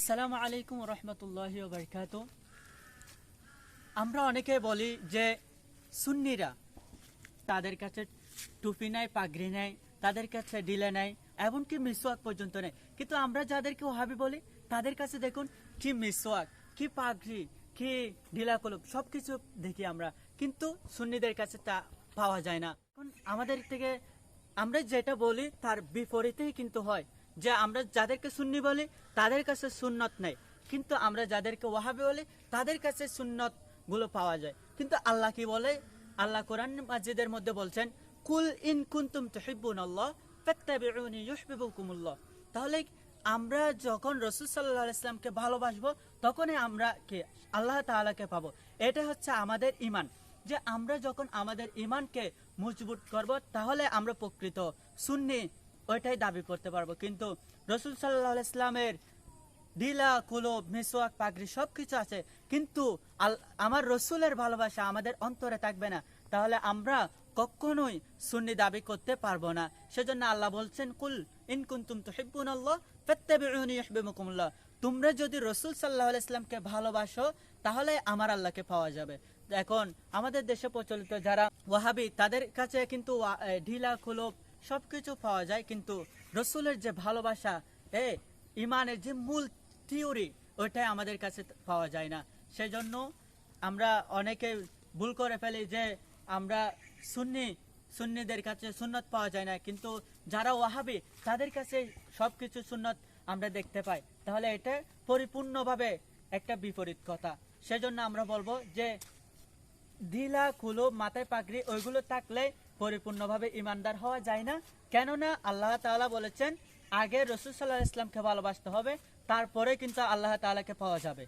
আসসালামু আলাইকুম রহমতুল্লাহ বরকাত আমরা অনেকে বলি যে সুন্নিরা তাদের কাছে টুপি নাই, পাগড়ি নাই, তাদের কাছে ডিলে নাই, এমনকি মিসওয়াক পর্যন্ত নেই। কিন্তু আমরা যাদেরকে ওহাবি বলি, তাদের কাছে দেখুন কি মিসওয়াক, কি পাগড়ি, কি ঢিলা কলব সবকিছু দেখি আমরা। কিন্তু সুন্নিদের কাছে তা পাওয়া যায় না। এখন আমাদের থেকে আমরা যেটা বলি তার বিপরীতেই কিন্তু হয়। যে আমরা যাদেরকে সুন্নি বলি, তাদের কাছে সুন্নত নেই। কিন্তু আমরা যাদেরকে ওয়াহাবি বলি, তাদের কাছে সুন্নতগুলো পাওয়া যায়। কিন্তু আল্লাহ কি বলে? আল্লাহ কোরআন মাজিদের মধ্যে বলছেন, কুল ইন কুনতুম ফাত্তাবিউনি তাহলে আমরা যখন রসুল সাল্লাহ ইসলামকে ভালোবাসবো, তখনই আমরা কে? আল্লাহ তাআলাকে পাবো। এটা হচ্ছে আমাদের ইমান যে আমরা যখন আমাদের ইমানকে মজবুত করব, তাহলে আমরা প্রকৃত সুন্নি ওইটাই দাবি করতে পারব। কিন্তু রসুল সাল্লাহ ইসলামের ঢিলা কুলব মিসওয়াক পাগড়ি সব কিছু আছে। কিন্তু আমার রসুলের ভালোবাসা আমাদের অন্তরে থাকবে না। তাহলে আমরা কখনোই সুন্নি দাবি করতে পারব না। সেজন্য আল্লাহ বলছেন কুল ইন কুনতুম তুহিব্বুন আল্লাহ তোমরা যদি রসুল সাল্লাহ ইসলামকে ভালোবাসো তাহলে আমার আল্লাহকে পাওয়া যাবে। এখন আমাদের দেশে প্রচলিত যারা ওয়াহাবি তাদের কাছে কিন্তু ঢিলা এ, কুলব সবকিছু পাওয়া যায়, কিন্তু রসুলের যে ভালোবাসা, এ, ইমানের যে মূল থিওরি, ওইটাই আমাদের কাছে পাওয়া যায় না। সেই জন্য আমরা অনেকে ভুল করে ফেলি যে আমরা সুন্নি, সুন্নিদের কাছে সুন্নত পাওয়া যায় না, কিন্তু যারা ওয়াহাবি, তাদের কাছে সব কিছু সুন্নত আমরা দেখতে পাই। তাহলে এটা পরিপূর্ণভাবে একটা বিপরীত কথা। সেজন্য আমরা বলব যে, ঢিলা কুলো মাথায় পাগড়ি, ওইগুলো থাকলে পরিপূর্ণভাবে ইমানদার হওয়া যায় না। কেননা আল্লাহ তালা বলেছেন, আগে রসুল সাল্লাহ ইসলামকে ভালোবাসতে হবে, তারপরে কিন্তু আল্লাহ তালাকে পাওয়া যাবে।